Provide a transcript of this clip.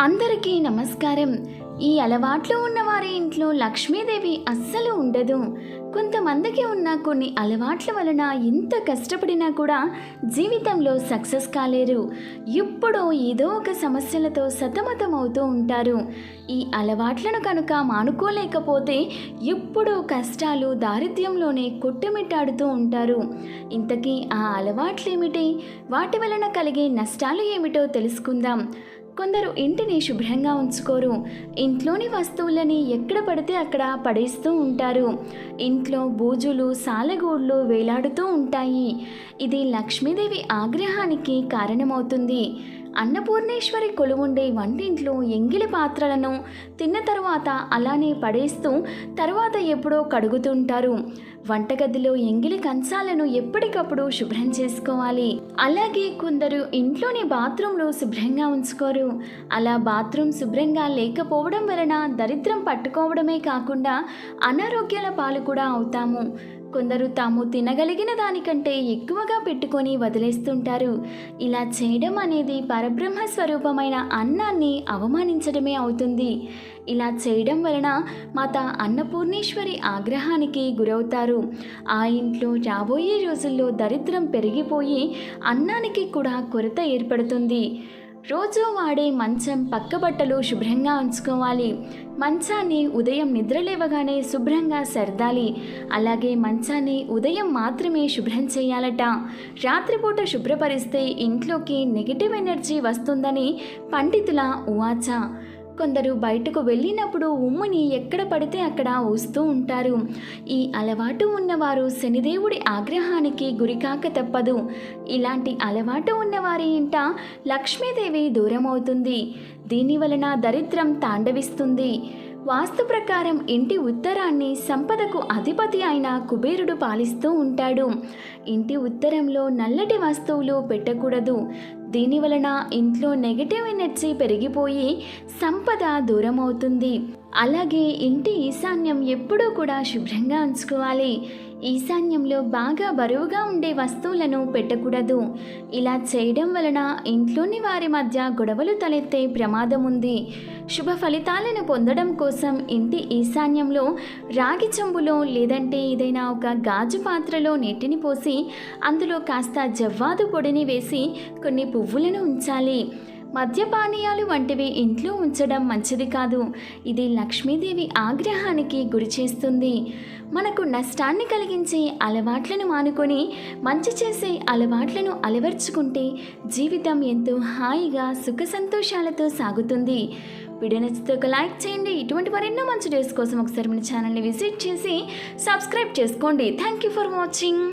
అందరికీ నమస్కారం. ఈ అలవాట్లు ఉన్న వారి ఇంట్లో లక్ష్మీదేవి అస్సలు ఉండదు. కొంతమందికి ఉన్న కొన్ని అలవాట్ల వలన ఎంత కష్టపడినా కూడా జీవితంలో సక్సెస్ కాలేరు. ఎప్పుడో ఏదో ఒక సమస్యలతో సతమతం అవుతూ ఉంటారు. ఈ అలవాట్లను కనుక మానుకోలేకపోతే ఎప్పుడూ కష్టాలు దారిద్ర్యంలోనే కొట్టుమిట్టాడుతూ ఉంటారు. ఇంతకీ ఆ అలవాట్లేమిటి? వాటి వలన కలిగే నష్టాలు ఏమిటో తెలుసుకుందాం. కొందరు ఇంటిని శుభ్రంగా ఉంచుకోరు. ఇంట్లోని వస్తువులని ఎక్కడ పడితే అక్కడ పడేస్తూ ఉంటారు. ఇంట్లో బూజులు సాలెగూడ్లు వేలాడుతూ ఉంటాయి. ఇది లక్ష్మీదేవి ఆగ్రహానికి కారణమవుతుంది. అన్నపూర్ణేశ్వరి కొలువుండే వంటింట్లో ఎంగిలి పాత్రలను తిన్న తర్వాత అలానే పడేస్తూ తర్వాత ఎప్పుడో కడుగుతుంటారు వంటగదిలో ఎంగిలి కంచాలను ఎప్పటికప్పుడు శుభ్రం చేసుకోవాలి. అలాగే కొందరు ఇంట్లోని బాత్రూంను శుభ్రంగా ఉంచుకోరు. అలా బాత్రూం శుభ్రంగా లేకపోవడం వలన దరిద్రం పట్టుకోవడమే కాకుండా అనారోగ్యాల పాలు కూడా అవుతాము. కొందరు తాము తినగలిగిన దానికంటే ఎక్కువగా పెట్టుకొని వదిలేస్తుంటారు. ఇలా చేయడం అనేది పరబ్రహ్మ స్వరూపమైన అన్నాన్ని అవమానించడమే అవుతుంది. ఇలా చేయడం వలన మాత అన్నపూర్ణేశ్వరి ఆగ్రహానికి గురవుతారు. ఆ ఇంట్లో రాబోయే రోజుల్లో దరిద్రం పెరిగిపోయి అన్నానికి కూడా కొరత ఏర్పడుతుంది. రోజు వాడే మంచం పక్క బట్టలు శుభ్రంగా ఉంచుకోవాలి. మంచాన్ని ఉదయం నిద్రలేవగానే శుభ్రంగా సర్దాలి. అలాగే మంచాన్ని ఉదయం మాత్రమే శుభ్రం చేయాలట. రాత్రిపూట శుభ్రపరిస్తే ఇంట్లోకి నెగిటివ్ ఎనర్జీ వస్తుందని పండితుల ఉవాచ. కొందరు బయటకు వెళ్ళినప్పుడు ఉమ్ముని ఎక్కడ పడితే అక్కడ ఊస్తూ ఉంటారు. ఈ అలవాటు ఉన్నవారు శనిదేవుడి ఆగ్రహానికి గురికాక తప్పదు. ఇలాంటి అలవాటు ఉన్నవారి ఇంట లక్ష్మీదేవి దూరం అవుతుంది దీని వలన దరిద్రం తాండవిస్తుంది. వాస్తు ప్రకారం ఇంటి ఉత్తరాన్ని సంపదకు అధిపతి అయిన కుబేరుడు పాలిస్తూ ఉంటాడు. ఇంటి ఉత్తరంలో నల్లటి వస్తువులు పెట్టకూడదు. దీని వలన ఇంట్లో నెగటివ్ ఎనర్జీ పెరిగిపోయి సంపద దూరం అవుతుంది. అలాగే ఇంటి ఈశాన్యం ఎప్పుడూ కూడా శుభ్రంగా ఉంచుకోవాలి. ఈశాన్యంలో బాగా బరువుగా ఉండే వస్తువులను పెట్టకూడదు. ఇలా చేయడం వలన ఇంట్లోని వారి మధ్య గొడవలు తలెత్తే ప్రమాదం ఉంది. శుభ ఫలితాలను పొందడం కోసం ఇంటి ఈశాన్యంలో రాగి చెంబులో లేదంటే ఏదైనా ఒక గాజు పాత్రలో నీటిని పోసి అందులో కాస్త జవ్వాదు పొడిని వేసి కొన్ని పువ్వులను ఉంచాలి. మద్యపానీయాలు వంటివి ఇంట్లో ఉంచడం మంచిది కాదు. ఇది లక్ష్మీదేవి ఆగ్రహానికి గురిచేస్తుంది మనకు నష్టాన్ని కలిగించే అలవాట్లను మానుకొని మంచి చేసే అలవాట్లను అలవర్చుకుంటే జీవితం ఎంతో హాయిగా సుఖ సంతోషాలతో సాగుతుంది. వీడియో నచ్చితే ఒక లైక్ చేయండి. ఇటువంటి మరెన్నో మంచి డేస్ కోసం ఒకసారి మన ఛానల్ని విజిట్ చేసి సబ్స్క్రైబ్ చేసుకోండి. Thank you for watching